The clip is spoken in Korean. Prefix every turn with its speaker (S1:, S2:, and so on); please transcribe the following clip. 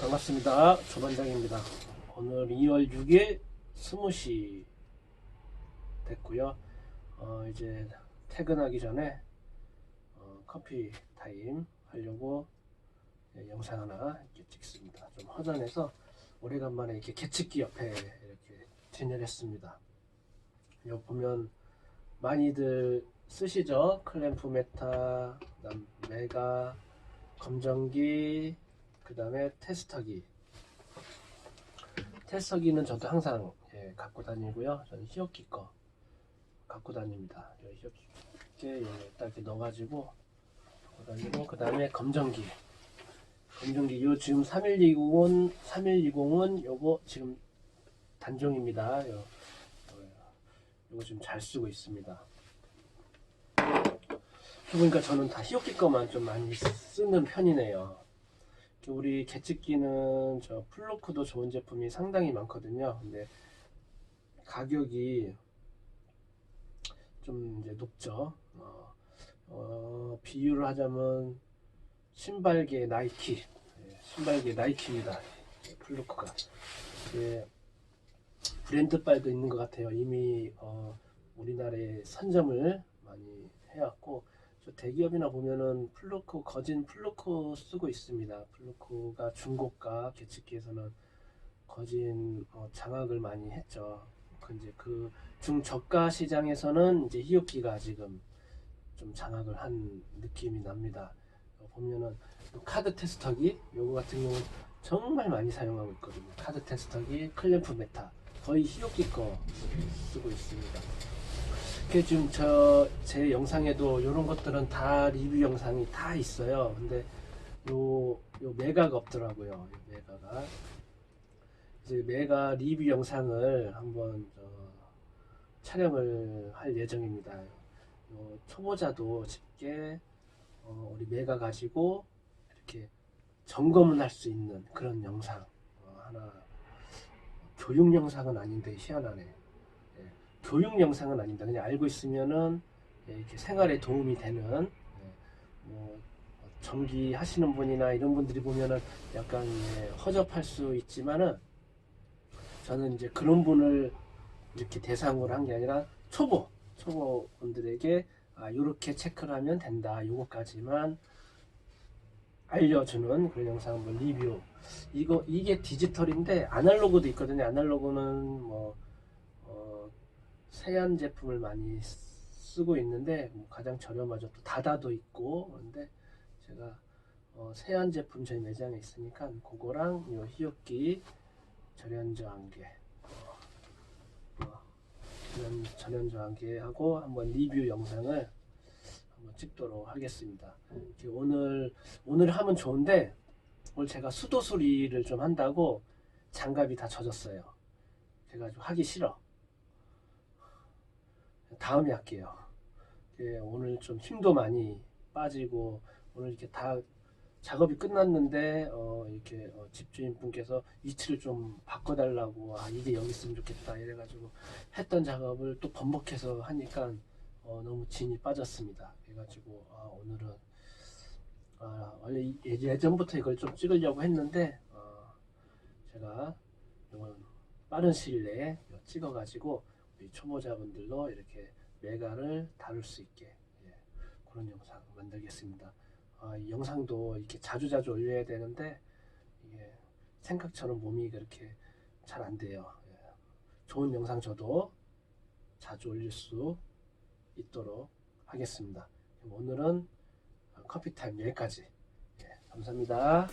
S1: 반갑습니다. 조반장입니다. 오늘 2월 6일 20시 됐고요. 어, 이제 퇴근하기 전에 어, 커피 타임 하려고 예, 영상 하나 이렇게 찍습니다. 좀 허전해서 오래간만에 이렇게 개측기 옆에 이렇게 진열했습니다. 여기 보면 많이들 쓰시죠? 클램프 메타, 메가, 검정기, 그 다음에 테스터기. 테스터기는 저도 항상 예, 갖고 다니고요. 저는 히어키 거 갖고 다닙니다. 요 히어키 딱 이렇게 넣어가지고 갖고 다니고 그 다음에 검정기. 검정기 요 지금 3120은 3120은 요거 지금 단종입니다. 요, 요, 요거 지금 잘 쓰고 있습니다. 보니까 저는 다 히어키 거만 좀 많이 쓰는 편이네요. 우리 개측기는 저 플로크도 좋은 제품이 상당히 많거든요. 근데 가격이 좀 이제 높죠. 어, 어, 비유를 하자면 신발계 나이키, 예, 신발계 나이키입니다. 예, 플로크가 예, 브랜드 빨도 있는 것 같아요. 이미 어, 우리나라에 선점을 많이 해왔고 저 대기업이나 보면은 플루크 거진 플루크 쓰고 있습니다. 플루크가 중고가 계측기에서는 거진 어, 장악을 많이 했죠. 그 이제 그 중저가 시장에서는 이제 히오키가 지금 좀 장악을 한 느낌이 납니다. 어, 보면은 요 카드 테스터기 요거 같은 경우는 정말 많이 사용하고 있거든요. 카드 테스터기 클램프 메타 거의 히오키 거 쓰고 있습니다. 이렇게 지금 저 제 영상에도 이런 것들은 다 리뷰 영상이 다 있어요. 근데 요, 요 메가가 없더라고요. 요 메가가. 이제 메가 리뷰 영상을 한번 저 촬영을 할 예정입니다. 요 초보자도 쉽게 어, 우리 메가 가지고 이렇게 점검을 할 수 있는 그런 영상 어, 하나 교육 영상은 아닌데 희한하네. 교육 영상은 아닙니다. 그냥 알고 있으면은 예, 이렇게 생활에 도움이 되는 예, 뭐 전기 하시는 분이나 이런 분들이 보면은 약간 예, 허접할 수 있지만은 저는 이제 그런 분을 이렇게 대상으로 한 게 아니라 초보 초보 분들에게 아 요렇게 체크를 하면 된다. 요거까지만 알려주는 그런 영상 한번 리뷰. 이거 이게 디지털인데 아날로그도 있거든요. 아날로그는 뭐 어, 세안 제품을 많이 쓰고 있는데 뭐 가장 저렴하죠. 또 다다도 있고 그런데 제가 어, 세안 제품 저희 매장에 있으니까 그거랑 요 히오키 절연저항계 어, 어, 절연, 절연저항계하고 한번 리뷰 영상을 한번 찍도록 하겠습니다. 오늘 오늘 하면 좋은데 오늘 제가 수도 수리를 좀 한다고 장갑이 다 젖었어요. 그래가지고 하기 싫어. 다음에 할게요. 예, 오늘 좀 힘도 많이 빠지고 오늘 이렇게 다 작업이 끝났는데 어, 이렇게 어, 집주인 분께서 위치를 좀 바꿔달라고 아 이게 여기 있으면 좋겠다 이래가지고 했던 작업을 또 번복해서 하니까 어, 너무 진이 빠졌습니다. 그래가지고 아, 오늘은 아, 원래 이- 예전부터 이걸 좀 찍으려고 했는데 어, 제가 이건 빠른 시일 내에 찍어가지고 초보자분들도 이렇게 메가를 다룰 수 있게 예, 그런 영상 만들겠습니다. 아, 이 영상도 이렇게 자주 자주 올려야 되는데 이게 생각처럼 몸이 그렇게 잘 안 돼요. 예. 좋은 영상 저도 자주 올릴 수 있도록 하겠습니다. 오늘은 커피 타임 여기까지. 예, 감사합니다.